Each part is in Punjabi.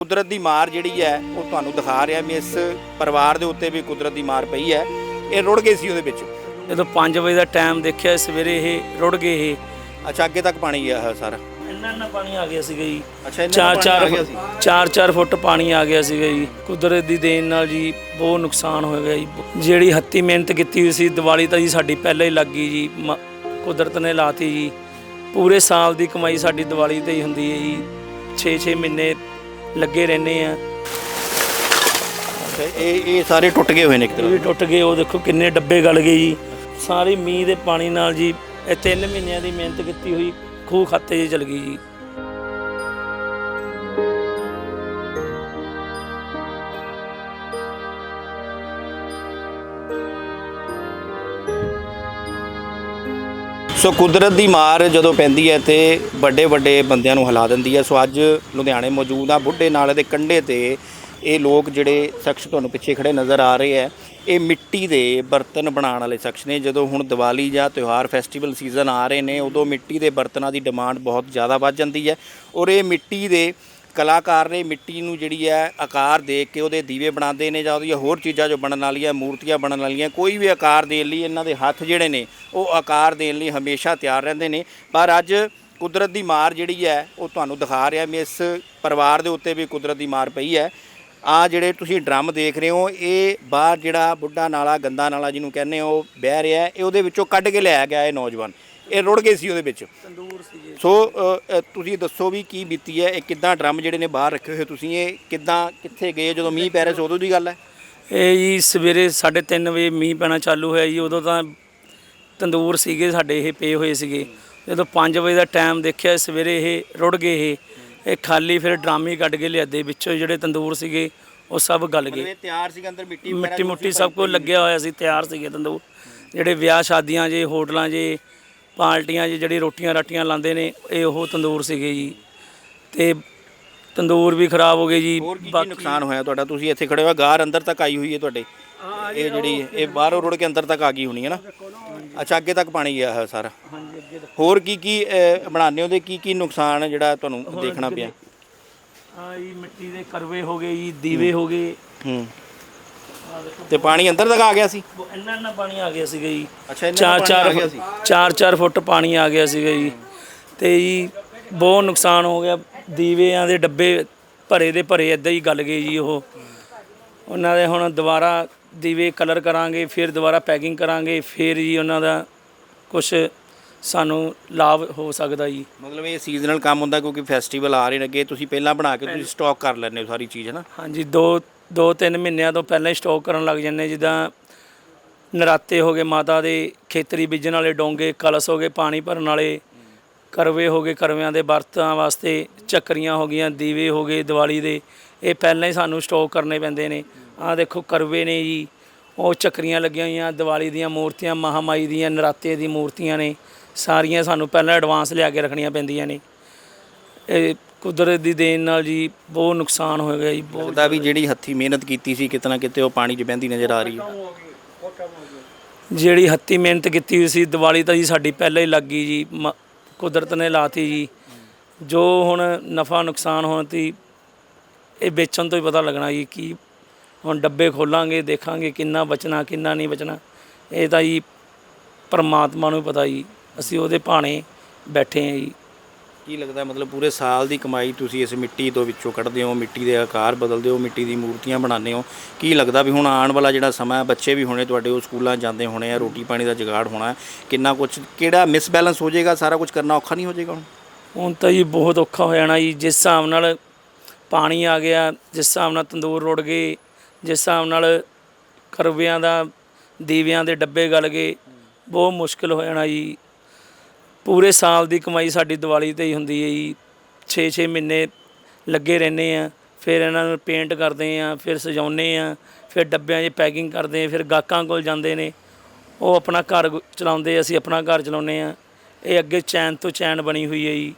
ਕੁਦਰਤ ਦੀ ਮਾਰ ਜਿਹੜੀ ਹੈ ਉਹ ਤੁਹਾਨੂੰ ਦਿਖਾ ਰਿਹਾ ਵੀ ਇਸ ਪਰਿਵਾਰ ਦੇ ਉੱਤੇ ਵੀ ਕੁਦਰਤ ਦੀ ਮਾਰ ਪਈ ਹੈ। ਇਹ ਰੁੜ ਗਏ ਸੀ ਉਹਦੇ ਵਿੱਚ। ਜਦੋਂ 5 ਵਜੇ ਦਾ ਟਾਈਮ ਦੇਖਿਆ ਸਵੇਰੇ ਇਹ ਰੁੜ ਗਏ ਇਹ। ਅੱਛਾ ਅੱਗੇ ਤੱਕ ਪਾਣੀ ਗਿਆ ਹੈ ਸਾਰਾ? ਇੰਨਾ ਇੰਨਾ ਪਾਣੀ ਆ ਗਿਆ ਸੀਗਾ ਜੀ। ਅੱਛਾ ਇੰਨਾ ਪਾਣੀ ਆ ਗਿਆ ਸੀ। ਚਾਰ ਚਾਰ ਫੁੱਟ ਪਾਣੀ ਆ ਗਿਆ ਸੀਗਾ ਜੀ। ਕੁਦਰਤ ਦੀ ਦੇਣ ਨਾਲ ਜੀ ਬਹੁਤ ਨੁਕਸਾਨ ਹੋ ਗਿਆ ਜੀ। ਜਿਹੜੀ ਹੱਤੀ ਮਿਹਨਤ ਕੀਤੀ ਹੋਈ ਸੀ ਦੀਵਾਲੀ ਤਾਂ ਜੀ ਸਾਡੀ ਪਹਿਲਾਂ ਹੀ ਲੱਗ ਗਈ ਜੀ। ਮ- ਕੁਦਰਤ ਨੇ ਲਾਤੀ ਜੀ। ਪੂਰੇ ਸਾਲ ਦੀ ਕਮਾਈ ਸਾਡੀ ਦੀਵਾਲੀ ਤੇ ਹੀ ਹੁੰਦੀ ਹੈ ਜੀ। 6-6 ਮਹੀਨੇ ਲੱਗੇ ਰਹਿੰਦੇ ਆ। ਇਹ ਇਹ ਸਾਰੇ ਟੁੱਟ ਗਏ ਹੋਏ ਨੇ ਇੱਕ ਇਹ ਤਰ੍ਹਾਂ ਟੁੱਟ ਗਏ ਉਹ ਦੇਖੋ ਕਿੰਨੇ ਡੱਬੇ ਗਲ ਗਏ ਜੀ। ਸਾਰੇ ਮੀਂਹ ਦੇ ਪਾਣੀ ਨਾਲ ਜੀ ਇਹ 3 ਮਹੀਨਿਆਂ ਦੀ ਮਿਹਨਤ ਕੀਤੀ ਹੋਈ ਖੂਹ ਖਾਤੇ 'ਚ ਚਲ ਗਈ ਜੀ। ਸੋ ਕੁਦਰਤ ਦੀ ਮਾਰ ਜਦੋਂ ਪੈਂਦੀ ਹੈ ਤੇ ਵੱਡੇ ਵੱਡੇ ਬੰਦਿਆਂ ਨੂੰ ਹਿਲਾ ਦਿੰਦੀ ਹੈ। ਸੋ ਅੱਜ ਲੁਧਿਆਣੇ ਮੌਜੂਦ ਆ ਬੁੱਢੇ ਨਾਲੇ ਦੇ ਕੰਢੇ ਤੇ ਇਹ ਲੋਕ ਜਿਹੜੇ ਸ਼ਖਸ ਤੁਹਾਨੂੰ ਪਿੱਛੇ ਖੜੇ ਨਜ਼ਰ ਆ ਰਹੇ ਹੈ। ਇਹ ਮਿੱਟੀ ਦੇ ਬਰਤਨ ਬਣਾਉਣ ਵਾਲੇ ਸ਼ਖਸ ਨੇ। ਜਦੋਂ ਹੁਣ ਦੀਵਾਲੀ ਜਾਂ ਤਿਉਹਾਰ ਫੈਸਟੀਵਲ ਸੀਜ਼ਨ ਆ ਰਹੇ ਨੇ, ਉਦੋਂ ਮਿੱਟੀ ਦੇ ਬਰਤਨਾਂ ਦੀ ਡਿਮਾਂਡ ਬਹੁਤ ਜ਼ਿਆਦਾ ਵੱਧ ਜਾਂਦੀ ਹੈ। ਔਰ ਇਹ ਮਿੱਟੀ ਦੇ ਕਲਾਕਾਰ ਨੇ ਮਿੱਟੀ ਨੂੰ ਜਿਹੜੀ ਹੈ ਆਕਾਰ ਦੇ ਕੇ ਉਹਦੇ ਦੀਵੇ ਬਣਾਉਂਦੇ ਨੇ ਜਾਂ ਉਹਦੀਆਂ ਹੋਰ ਚੀਜ਼ਾਂ ਜੋ ਬਣਨ ਵਾਲੀਆਂ, ਮੂਰਤੀਆਂ ਬਣਨ ਵਾਲੀਆਂ, ਕੋਈ ਵੀ ਆਕਾਰ ਦੇਣ ਲਈ ਇਹਨਾਂ ਦੇ ਹੱਥ ਜਿਹੜੇ ਨੇ, ਉਹ ਆਕਾਰ ਦੇਣ ਲਈ ਹਮੇਸ਼ਾ ਤਿਆਰ ਰਹਿੰਦੇ ਨੇ। ਪਰ ਅੱਜ ਕੁਦਰਤ ਦੀ ਮਾਰ ਜਿਹੜੀ ਹੈ, ਉਹ ਤੁਹਾਨੂੰ ਦਿਖਾ ਰਿਹਾ ਮੈਂ, ਇਸ ਪਰਿਵਾਰ ਦੇ ਉੱਤੇ ਵੀ ਕੁਦਰਤ ਦੀ ਮਾਰ ਪਈ ਹੈ। ਆ ਜਿਹੜੇ ਤੁਸੀਂ ਡਰਮ ਦੇਖ ਰਹੇ ਹੋ, ਇਹ ਬਾਹਰ ਜਿਹੜਾ ਬੁੱਢਾ ਨਾਲਾ, ਗੰਦਾ ਨਾਲਾ ਜਿਹਨੂੰ ਕਹਿੰਦੇ ਹੋ ਬਹਿ ਰਿਹਾ ਇਹ ਉਹਦੇ ਵਿੱਚੋਂ ਕੱਢ ਕੇ ਲਿਆ ਗਿਆ ਇਹ ਨੌਜਵਾਨ। ਇਹ ਰੁੜ ਗਏ ਸੀ ਉਹਦੇ ਵਿੱਚ। ਤੰਦੂਰ ਸੀਗੇ। ਸੋ ਅ, ਅ, ਤੁਸੀਂ ਦੱਸੋ ਵੀ ਕੀ ਬੀਤੀ ਹੈ ਇਹ ਕਿੱਦਾਂ ਡਰਮ ਜਿਹੜੇ ਨੇ ਬਾਹਰ ਰੱਖੇ ਹੋਏ ਤੁਸੀਂ ਇਹ ਕਿੱਦਾਂ ਕਿੱਥੇ ਗਏ ਜਦੋਂ ਮੀਂਹ ਪੈ ਰਿਹਾ ਸੀ ਉਦੋਂ ਦੀ ਗੱਲ ਹੈ? ਇਹ ਜੀ ਸਵੇਰੇ 3:30 ਵਜੇ ਮੀਂਹ ਪੈਣਾ ਚਾਲੂ ਹੋਇਆ ਜੀ ਉਦੋਂ ਤਾਂ ਤੰਦੂਰ ਸੀਗੇ ਸਾਡੇ ਇਹ ਪਏ ਹੋਏ ਸੀਗੇ। ਜਦੋਂ 5 ਵਜੇ ਦਾ ਟਾਈਮ ਦੇਖਿਆ ਸਵੇਰੇ ਇਹ ਰੁੜ ਗਏ ਇਹ ਇਹ ਖਾਲੀ ਫਿਰ ਡਰਾਮੇ ਕੱਢ ਕੇ ਲਿਆਦੇ ਵਿੱਚੋਂ ਜਿਹੜੇ ਤੰਦੂਰ ਸੀਗੇ ਉਹ ਸਭ ਗਲ ਗਏ। ਤਿਆਰ ਸੀ ਅੰਦਰ ਮਿੱਟੀ ਮਿੱਟੀ ਮੁੱਟੀ ਸਭ ਕੁਝ ਲੱਗਿਆ ਹੋਇਆ ਸੀ ਤਿਆਰ ਸੀਗੇ ਤੰਦੂਰ। ਜਿਹੜੇ ਵਿਆਹ ਸ਼ਾਦੀਆਂ ਜੇ ਹੋਟਲਾਂ ਜੇ ਪਾਰਟੀਆਂ 'ਚ ਜਿਹੜੀ ਰੋਟੀਆਂ ਰਾਟੀਆਂ ਲਾਉਂਦੇ ਨੇ ਇਹ ਉਹ ਤੰਦੂਰ ਸੀਗੇ ਜੀ। ਤੇ ਤੰਦੂਰ ਵੀ ਖਰਾਬ ਹੋ ਗਏ ਜੀ ਹੋਰ ਕੀ ਕੀ ਨੁਕਸਾਨ ਹੋਇਆ ਤੁਹਾਡਾ? ਤੁਸੀਂ ਇੱਥੇ ਖੜੇ ਹੋ ਗਾਰ ਅੰਦਰ ਤੱਕ ਆਈ ਹੋਈ ਹੈ ਤੁਹਾਡੇ। ਇਹ ਜਿਹੜੀ ਇਹ ਬਾਹਰੋਂ ਰੁੜ ਕੇ ਅੰਦਰ ਤੱਕ ਆ ਗਈ ਹੋਣੀ ਹੈ ਨਾ? ਅੱਛਾ ਅੱਗੇ ਤੱਕ ਪਾਣੀ ਗਿਆ ਹੈ ਸਾਰਾ। ਹਾਂਜੀ ਅੱਗੇ ਹੋਰ ਕੀ ਕੀ ਅ, ਬਣਾਉਂਦੇ ਹੋ ਤੇ ਕੀ ਕੀ ਨੁਕਸਾਨ ਹੈ ਜਿਹੜਾ ਤੁਹਾਨੂੰ ਦੇਖਣਾ ਪਿਆ? ਆ ਜੀ ਮਿੱਟੀ ਦੇ ਕਰਵੇ ਹੋ ਗਏ ਜੀ ਦੀਵੇ ਹੋ ਗਏ। ਹੂੰ। ਤੇ ਪਾਣੀ ਅੰਦਰ ਤੱਕ ਆ ਗਿਆ ਸੀ? ਇੰਨਾ ਇੰਨਾ ਪਾਣੀ ਆ ਗਿਆ ਸੀਗਾ ਜੀ। ਅੱਛਾ ਇੰਨਾ ਚਾਰ ਪਾਣੀ ਚਾਰ ਆ ਗਿਆ ਸੀ? ਚਾਰ ਚਾਰ ਫੁੱਟ ਪਾਣੀ ਆ ਗਿਆ ਸੀਗਾ ਜੀ। ਤੇ ਜੀ ਬਹੁਤ ਨੁਕਸਾਨ ਹੋ ਗਿਆ। ਦੀਵਿਆਂ ਦੇ ਡੱਬੇ ਭਰੇ ਦੇ ਭਰੇ ਇਦਾਂ ਹੀ ਗਲ ਗਏ ਜੀ ਉਹ। ਉਹਨਾਂ ਦੇ ਹੁਣ ਦੁਬਾਰਾ ਦੀਵੇ ਕਲਰ ਕਰਾਂਗੇ ਫਿਰ ਦੁਬਾਰਾ ਪੈਕਿੰਗ ਕਰਾਂਗੇ ਫਿਰ ਜੀ ਉਹਨਾਂ ਦਾ ਕੁਝ ਸਾਨੂੰ ਲਾਭ ਹੋ ਸਕਦਾ ਜੀ। ਮਤਲਬ ਇਹ ਸੀਜ਼ਨਲ ਕੰਮ ਹੁੰਦਾ ਕਿਉਂਕਿ ਫੈਸਟੀਵਲ ਆ ਰਹੇ ਨੇ ਅੱਗੇ। ਤੁਸੀਂ ਪਹਿਲਾਂ ਬਣਾ ਕੇ ਤੁਸੀਂ ਸਟਾਕ ਕਰ ਲੈਂਦੇ ਹੋ ਸਾਰੀ ਚੀਜ਼ ਹੈ ਨਾ? ਹਾਂਜੀ ਦੋ ਦੋ ਤਿੰਨ ਮਹੀਨਿਆਂ ਤੋਂ ਪਹਿਲਾਂ ਹੀ ਸਟਾਕ ਕਰਨ ਲੱਗ ਜੰਨੇ ਜਿੱਦਾਂ ਨਰਾਤੇ ਹੋ ਗਏ, ਮਾਤਾ ਦੇ ਖੇਤਰੀ ਬੀਜਣ ਵਾਲੇ ਡੋਂਗੇ, ਕਲਸ ਹੋ ਗਏ, ਪਾਣੀ ਭਰਨ ਵਾਲੇ, ਕਰਵੇ ਹੋ ਗਏ, ਕਰਵਿਆਂ ਦੇ ਵਰਤਾਂ ਵਾਸਤੇ ਚੱਕਰੀਆਂ ਹੋ ਗਈਆਂ, ਦੀਵੇ ਹੋ ਗਏ, ਦੀਵਾਲੀ ਦੇ, ਇਹ ਪਹਿਲਾਂ ਹੀ ਸਾਨੂੰ ਸਟਾਕ ਕਰਨੇ ਪੈਂਦੇ ਨੇ। ਆਹ ਦੇਖੋ, ਕਰਵੇ ਨੇ ਜੀ, ਉਹ ਚੱਕਰੀਆਂ ਲੱਗੀਆਂ ਹੋਈਆਂ, ਦੀਵਾਲੀ ਦੀਆਂ ਮੂਰਤੀਆਂ, ਮਹਾਮਾਈ ਦੀਆਂ, ਨਰਾਤੇ ਦੀ ਮੂਰਤੀਆਂ ਨੇ, ਸਾਰੀਆਂ ਸਾਨੂੰ ਪਹਿਲਾਂ ਐਡਵਾਂਸ ਲਿਆ ਕੇ ਰੱਖਣੀਆਂ ਪੈਂਦੀਆਂ ਨੇ। ਇਹ ਕੁਦਰਤ ਦੀ ਦੇਣ ਨਾਲ ਜੀ ਬਹੁਤ ਨੁਕਸਾਨ ਹੋ ਗਿਆ ਜੀ ਬਹੁਤ ਲੱਗਦਾ ਵੀ ਜਿਹੜੀ ਹੱਥੀ ਮਿਹਨਤ ਕੀਤੀ ਸੀ ਕਿਤੇ ਨਾ ਕਿਤੇ ਉਹ ਪਾਣੀ 'ਚ ਬਹਿੰਦੀ ਨਜ਼ਰ ਆ ਰਹੀ ਹੈ। ਜਿਹੜੀ ਹੱਤੀ ਮਿਹਨਤ ਕੀਤੀ ਹੋਈ ਸੀ ਦੀਵਾਲੀ ਤਾਂ ਜੀ ਸਾਡੀ ਪਹਿਲਾਂ ਹੀ ਲੱਗ ਗਈ ਜੀ ਮ- ਕੁਦਰਤ ਨੇ ਲਾਤੀ ਜੀ। ਜੋ ਹੁਣ ਨਫਾ ਨੁਕਸਾਨ ਹੋਣ ਤੀ ਇਹ ਵੇਚਣ ਤੋਂ ਹੀ ਪਤਾ ਲੱਗਣਾ ਜੀ ਕੀ ਹੁਣ ਡੱਬੇ ਖੋਲਾਂਗੇ ਦੇਖਾਂਗੇ ਕਿੰਨਾ ਬਚਣਾ ਕਿੰਨਾ ਨਹੀਂ ਬਚਣਾ। ਇਹ ਤਾਂ ਜੀ ਪਰਮਾਤਮਾ ਨੂੰ ਪਤਾ ਜੀ ਅਸੀਂ ਉਹਦੇ ਭਾਣੇ ਬੈਠੇ ਹਾਂ ਜੀ। ਕੀ ਲੱਗਦਾ ਮਤਲਬ ਪੂਰੇ ਸਾਲ ਦੀ ਕਮਾਈ ਤੁਸੀਂ ਇਸ ਮਿੱਟੀ ਤੋਂ ਵਿੱਚੋਂ ਕੱਢਦੇ ਹੋ, ਮਿੱਟੀ ਦੇ ਆਕਾਰ ਬਦਲਦੇ ਹੋ, ਮਿੱਟੀ ਦੀ ਮੂਰਤੀਆਂ ਬਣਾਉਂਦੇ ਹੋ? ਕੀ ਲੱਗਦਾ ਵੀ ਹੁਣ ਆਉਣ ਵਾਲਾ ਜਿਹੜਾ ਸਮਾਂ ਹੈ, ਬੱਚੇ ਵੀ ਹੋਣੇ ਤੁਹਾਡੇ, ਉਹ ਸਕੂਲਾਂ ਜਾਂਦੇ ਹੋਣੇ ਆ, ਰੋਟੀ ਪਾਣੀ ਦਾ ਜੁਗਾੜ ਹੋਣਾ ਕਿੰਨਾ ਕੁਝ ਕਿਹੜਾ ਮਿਸਬੈਲੈਂਸ ਹੋ ਜਾਏਗਾ, ਸਾਰਾ ਕੁਝ ਕਰਨਾ ਔਖਾ ਨਹੀਂ ਹੋ ਜਾਏਗਾ ਹੁਣ? ਹੁਣ ਤਾਂ ਜੀ ਬਹੁਤ ਔਖਾ ਹੋ ਜਾਣਾ ਜੀ, ਜਿਸ ਹਿਸਾਬ ਨਾਲ ਪਾਣੀ ਆ ਗਿਆ, ਜਿਸ ਹਿਸਾਬ ਨਾਲ ਤੰਦੂਰ ਰੁੜ ਗਏ, ਜਿਸ ਹਿਸਾਬ ਨਾਲ ਕਰਵਿਆਂ ਦਾ, ਦੀਵਿਆਂ ਦੇ ਡੱਬੇ ਗਲ ਗਏ, ਬਹੁਤ ਮੁਸ਼ਕਲ ਹੋ ਜਾਣਾ ਜੀ। ਪੂਰੇ ਸਾਲ ਦੀ ਕਮਾਈ ਸਾਡੀ ਦੀਵਾਲੀ ਤੇ ਹੀ ਹੁੰਦੀ ਹੈ ਜੀ। 6-6 ਮਹੀਨੇ ਲੱਗੇ ਰਹਿੰਦੇ ਆ, ਫਿਰ ਇਹਨਾਂ ਨੂੰ ਪੇਂਟ ਕਰਦੇ ਆ, ਫਿਰ ਸਜਾਉਂਦੇ ਆ, ਫਿਰ ਡੱਬਿਆਂ 'ਚ ਪੈਕਿੰਗ ਕਰਦੇ ਆ, ਫਿਰ ਗਾਹਕਾਂ ਕੋਲ ਜਾਂਦੇ ਨੇ। ਉਹ ਆਪਣਾ ਘਰ ਚਲਾਉਂਦੇ, ਅਸੀਂ ਆਪਣਾ ਘਰ ਚਲਾਉਂਦੇ ਆ। ਇਹ ਅੱਗੇ ਚੈਨ ਤੋਂ ਚੈਨ ਬਣੀ ਹੋਈ ਹੈ ਜੀ।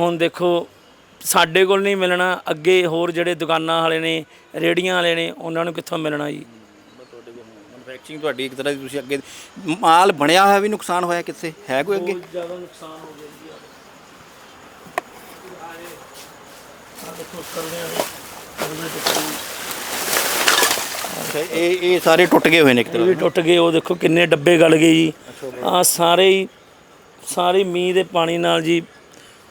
ਹੁਣ ਦੇਖੋ, ਸਾਡੇ ਕੋਲ ਨਹੀਂ ਮਿਲਣਾ, ਅੱਗੇ ਹੋਰ ਜਿਹੜੇ ਦੁਕਾਨਾਂ ਵਾਲੇ ਨੇ ਰੇੜੀਆਂ ਵਾਲੇ ਨੇ, ਉਹਨਾਂ ਨੂੰ ਕਿੱਥੋਂ ਮਿਲਣਾ ਜੀ? ਮੈਨੂਫੈਕਚਰਿੰਗ ਤੁਹਾਡੀ ਇੱਕ ਤਰ੍ਹਾਂ ਦੀ ਤੁਸੀਂ ਅੱਗੇ ਮਾਲ ਬਣਿਆ ਹੋਇਆ ਵੀ ਨੁਕਸਾਨ ਹੋਇਆ ਕਿੱਥੇ? ਹੈ ਕੋਈ ਅੱਗੇ? ਜ਼ਿਆਦਾ ਨੁਕਸਾਨ ਹੋ ਗਿਆ ਜੀ ਦੇਖੋ ਕਰਵਿਆਂ ਦੇ ਕਰਵੇ ਟੁੱਟੇ ਅੱਛਾ ਇਹ ਇਹ ਸਾਰੇ ਟੁੱਟ ਗਏ ਹੋਏ ਨੇ ਇੱਕ ਇਹ ਤਰ੍ਹਾਂ ਵੀ ਟੁੱਟ ਗਏ ਉਹ ਦੇਖੋ ਕਿੰਨੇ ਡੱਬੇ ਗਲ ਗਏ ਜੀ। ਆ ਸਾਰੇ ਹੀ ਸਾਰੇ ਮੀਂਹ ਦੇ ਪਾਣੀ ਨਾਲ ਜੀ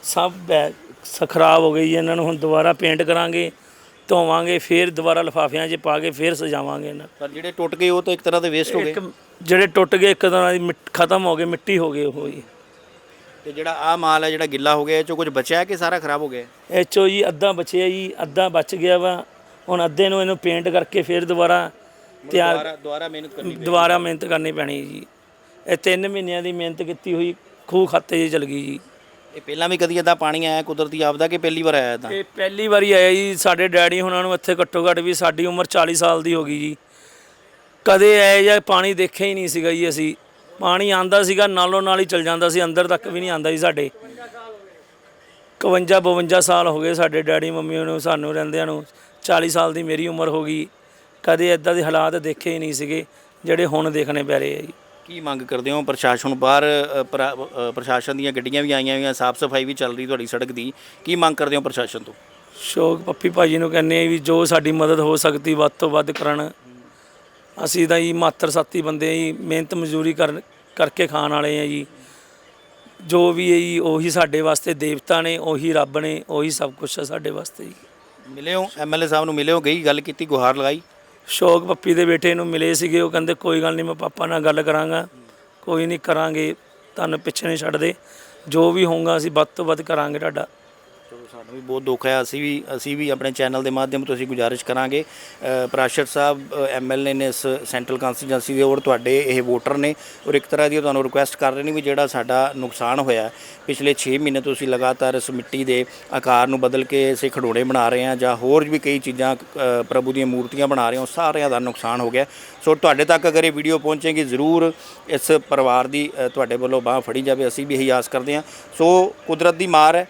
ਸਭ ਬੈ ਸ ਖਰਾਬ ਹੋ ਗਈ ਜੀ। ਇਹਨਾਂ ਨੂੰ ਹੁਣ ਦੁਬਾਰਾ ਪੇਂਟ ਕਰਾਂਗੇ। ਧੋਵਾਂਗੇ ਫਿਰ ਦੁਬਾਰਾ ਲਿਫਾਫਿਆਂ 'ਚ ਪਾ ਕੇ ਫਿਰ ਸਜਾਵਾਂਗੇ ਇਹਨਾਂ। ਪਰ ਜਿਹੜੇ ਟੁੱਟ ਗਏ ਉਹ ਤਾਂ ਇੱਕ ਤਰ੍ਹਾਂ ਦੇ ਵੇਸਟ ਹੋ ਗਏ। ਇੱਕ ਜਿਹੜੇ ਟੁੱਟ ਗਏ ਇੱਕ ਤਰ੍ਹਾਂ ਦੀ ਮਿੱਟ- ਖਤਮ ਹੋ ਗਏ ਮਿੱਟੀ ਹੋ ਗਏ ਉਹ ਜੀ। ਤੇ ਜਿਹੜਾ ਆ ਮਾਲ ਹੈ ਜਿਹੜਾ ਗਿੱਲਾ ਹੋ ਗਿਆ ਇਹ ਚੋਂ ਕੁਝ ਬਚਿਆ ਕਿ ਸਾਰਾ ਖਰਾਬ ਹੋ ਗਿਆ? ਇਹ 'ਚੋਂ ਜੀ ਅੱਧਾ ਬਚਿਆ ਜੀ ਅੱਧਾ ਬਚ ਗਿਆ ਵਾ। ਹੁਣ ਅੱਧੇ ਨੂੰ ਇਹਨੂੰ ਪੇਂਟ ਕਰਕੇ ਫਿਰ ਦੁਬਾਰਾ ਤਿਆਰ ਦੁਬਾਰਾ ਦੁਬਾਰਾ ਮਿਹਨਤ ਕਰਨੀ ਦੁਬਾਰਾ ਮਿਹਨਤ ਕਰਨੀ ਪੈਣੀ ਜੀ। ਇਹ 3 ਮਹੀਨਿਆਂ ਦੀ ਮਿਹਨਤ ਕੀਤੀ ਹੋਈ ਖੂਹ ਖਾਤੇ 'ਚ ਚਲ ਗਈ ਜੀ। ਇਹ ਪਹਿਲਾਂ ਵੀ ਕਦੀ ਏਦਾਂ ਪਾਣੀ ਆਇਆ ਕੁਦਰਤੀ ਆਪਦਾ ਕਿ ਪਹਿਲੀ ਵਾਰ ਆਇਆ ਏਦਾਂ? ਇਹ ਪਹਿਲੀ ਵਾਰੀ ਆਇਆ ਜੀ। ਸਾਡੇ ਡੈਡੀ ਹੁਣਾਂ ਨੂੰ ਇੱਥੇ ਘੱਟੋ ਘੱਟ ਵੀ ਸਾਡੀ ਉਮਰ 40 ਸਾਲ ਦੀ ਹੋ ਗਈ ਜੀ। ਕਦੇ ਐ ਜਾਂ ਪਾਣੀ ਦੇਖਿਆ ਹੀ ਨਹੀਂ ਸੀਗਾ ਜੀ ਅਸੀਂ। ਪਾਣੀ ਆਂਦਾ ਸੀਗਾ, ਨਾਲੋਂ ਨਾਲ ਹੀ ਚਲ ਜਾਂਦਾ ਸੀ, ਅੰਦਰ ਤੱਕ ਵੀ ਨਹੀਂ ਆਂਦਾ ਜੀ ਸਾਡੇ। 51 52 ਸਾਲ ਹੋ ਗਏ ਸਾਡੇ ਡੈਡੀ ਮੰਮੀ ਨੂੰ, ਸਾਨੂੰ ਰਹਿੰਦਿਆਂ ਨੂੰ। 40 ਸਾਲ ਦੀ ਮੇਰੀ ਉਮਰ ਹੋ ਗਈ। ਕਦੇ ਇਦਾਂ ਦੇ ਹਾਲਾਤ ਦੇਖੇ ਹੀ ਨਹੀਂ ਸੀਗੇ, ਜਿਹੜੇ ਹੁਣ ਦੇਖਣੇ ਪੈ ਰਹੇ ਆ ਜੀ। ਕੀ ਮੰਗ ਕਰਦੇ ਹੋ? ਪ੍ਰਸ਼ਾਸਨ ਬਾਹਰ ਅ, ਪ੍ਰਾ- ਅ, ਪ੍ਰਸ਼ਾਸਨ ਦੀਆਂ ਗੱਡੀਆਂ ਵੀ ਆਈਆਂ ਹੋਈਆਂ ਸਾਫ਼ ਸਫ਼ਾਈ ਵੀ ਚੱਲ ਰਹੀ ਤੁਹਾਡੀ ਸੜਕ ਦੀ। ਕੀ ਮੰਗ ਕਰਦੇ ਹੋ ਪ੍ਰਸ਼ਾਸਨ ਤੋਂ? ਸ਼ੋਕ ਪੱਪੀ ਭਾਜੀ ਨੂੰ ਕਹਿੰਦੇ ਆ ਵੀ ਜੋ ਸਾਡੀ ਮਦਦ ਹੋ ਸਕਦੀ ਵੱਧ ਤੋਂ ਵੱਧ ਕਰਨ। ਅਸੀਂ ਤਾਂ ਜੀ ਮਾਤਰ ਸਾਥੀ ਬੰਦੇ ਆ ਜੀ ਮਿਹਨਤ ਮਜ਼ਦੂਰੀ ਕਰਨ ਕਰਕੇ ਖਾਣ ਵਾਲੇ ਆ ਜੀ। ਜੋ ਵੀ ਹੈ ਜੀ ਉਹੀ ਸਾਡੇ ਵਾਸਤੇ ਦੇਵਤਾ ਨੇ ਉਹੀ ਰੱਬ ਨੇ ਉਹੀ ਸਭ ਕੁਝ ਹੈ ਸਾਡੇ ਵਾਸਤੇ ਜੀ। ਮਿਲੇ ਹੋ ਐਮਐਲਏ ਸਾਹਿਬ ਨੂੰ ਮਿਲੇ ਹੋ? ਗਈ ਗੱਲ ਕੀਤੀ ਗੁਹਾਰ ਲਗਾਈ? ਸ਼ੌਕ ਪੱਪੀ ਦੇ ਬੇਟੇ ਨੂੰ ਮਿਲੇ ਸੀਗੇ, ਉਹ ਕਹਿੰਦੇ, ਕੋਈ ਗੱਲ ਨਹੀਂ, ਮੈਂ ਪਾਪਾ ਨਾਲ ਗੱਲ ਕਰਾਂਗਾ। ਕੋਈ ਨਹੀਂ ਕਰਾਂਗੇ, ਤੁਹਾਨੂੰ ਪਿੱਛੇ ਨਹੀਂ ਛੱਡਦੇ। ਜੋ ਵੀ ਹੋਊਗਾ, ਅਸੀਂ ਵੱਧ ਤੋਂ ਵੱਧ ਕਰਾਂਗੇ ਤੁਹਾਡਾ। ਚਲੋ ਸਾਨੂੰ ਵੀ ਬਹੁਤ ਦੁੱਖ ਹੈ। ਅਸੀਂ ਵੀ ਅਸੀਂ ਵੀ ਆਪਣੇ ਚੈਨਲ ਦੇ ਮਾਧਿਅਮ ਤੋਂ ਅਸੀਂ ਗੁਜ਼ਾਰਿਸ਼ ਕਰਾਂਗੇ। ਪ੍ਰਾਸ਼ਰ ਸਾਹਿਬ ਐਮਐਲਏ ਨੇ ਇਸ ਸੈਂਟਰਲ ਕੰਸਟੀਚੁਐਂਸੀ ਦੇ ਔਰ ਤੁਹਾਡੇ ਇਹ ਵੋਟਰ ਨੇ ਔਰ ਇੱਕ ਤਰ੍ਹਾਂ ਦੀ ਤੁਹਾਨੂੰ ਰਿਕੁਐਸਟ ਕਰ ਰਹੇ ਨੇ ਵੀ ਜਿਹੜਾ ਸਾਡਾ ਨੁਕਸਾਨ ਹੋਇਆ ਪਿਛਲੇ 6 ਮਹੀਨੇ ਤੋਂ ਅਸੀਂ ਲਗਾਤਾਰ ਇਸ ਮਿੱਟੀ ਦੇ ਆਕਾਰ ਨੂੰ ਬਦਲ ਕੇ ਅਸੀਂ ਖੜੋੜੇ ਬਣਾ ਰਹੇ ਹਾਂ ਜਾਂ ਹੋਰ ਵੀ ਕਈ ਚੀਜ਼ਾਂ ਪ੍ਰਭੂ ਦੀਆਂ ਮੂਰਤੀਆਂ ਬਣਾ ਰਹੇ ਹਾਂ ਸਾਰਿਆਂ ਦਾ ਨੁਕਸਾਨ ਹੋ ਗਿਆ ਸੋ ਤੁਹਾਡੇ ਤੱਕ ਅਗਰ ਇਹ ਵੀਡੀਓ ਪਹੁੰਚੇਗੀ, ਜ਼ਰੂਰ ਇਸ ਪਰਿਵਾਰ ਦੀ ਤੁਹਾਡੇ ਵੱਲੋਂ ਬਾਹ ਫੜੀ ਜਾਵੇ। ਅਸੀਂ ਵੀ ਇਹੀ ਆਸ ਕਰਦੇ ਹਾਂ। ਸੋ ਕੁਦਰਤ ਦੀ ਮਾਰ ਹੈ।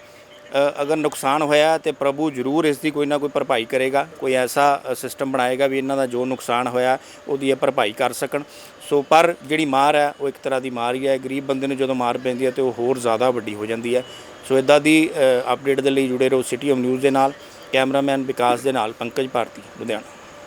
ਅਗਰ ਨੁਕਸਾਨ ਹੋਇਆ ਤੇ ਪ੍ਰਭੂ ਜ਼ਰੂਰ ਇਸ ਦੀ ਕੋਈ ਨਾ ਕੋਈ ਭਰਪਾਈ ਕਰੇਗਾ, ਕੋਈ ਐਸਾ ਸਿਸਟਮ ਬਣਾਏਗਾ ਵੀ ਇਹਨਾਂ ਦਾ ਜੋ ਨੁਕਸਾਨ ਹੋਇਆ, ਉਹਦੀ ਇਹ ਭਰਪਾਈ ਕਰ ਸਕਣ। ਸੋ ਪਰ ਜਿਹੜੀ ਮਾਰ ਹੈ, ਉਹ ਇੱਕ ਤਰ੍ਹਾਂ ਦੀ ਮਾਰ ਹੀ ਹੈ। ਗਰੀਬ ਬੰਦੇ ਨੂੰ ਜਦੋਂ ਮਾਰ ਪੈਂਦੀ ਹੈ ਤੇ ਉਹ ਹੋਰ ਜ਼ਿਆਦਾ ਵੱਡੀ ਹੋ ਜਾਂਦੀ ਹੈ। ਸੋ ਇਦਾਂ ਦੀ ਅਪਡੇਟ ਦੇ ਲਈ ਜੁੜੇ ਰਹੋ ਸਿਟੀ ਆਫ ਨਿਊਜ਼ ਦੇ ਨਾਲ ਕੈਮਰਾਮੈਨ ਵਿਕਾਸ ਦੇ ਨਾਲ, ਪੰਕਜ ਭਾਰਤੀ, ਲੁਧਿਆਣਾ।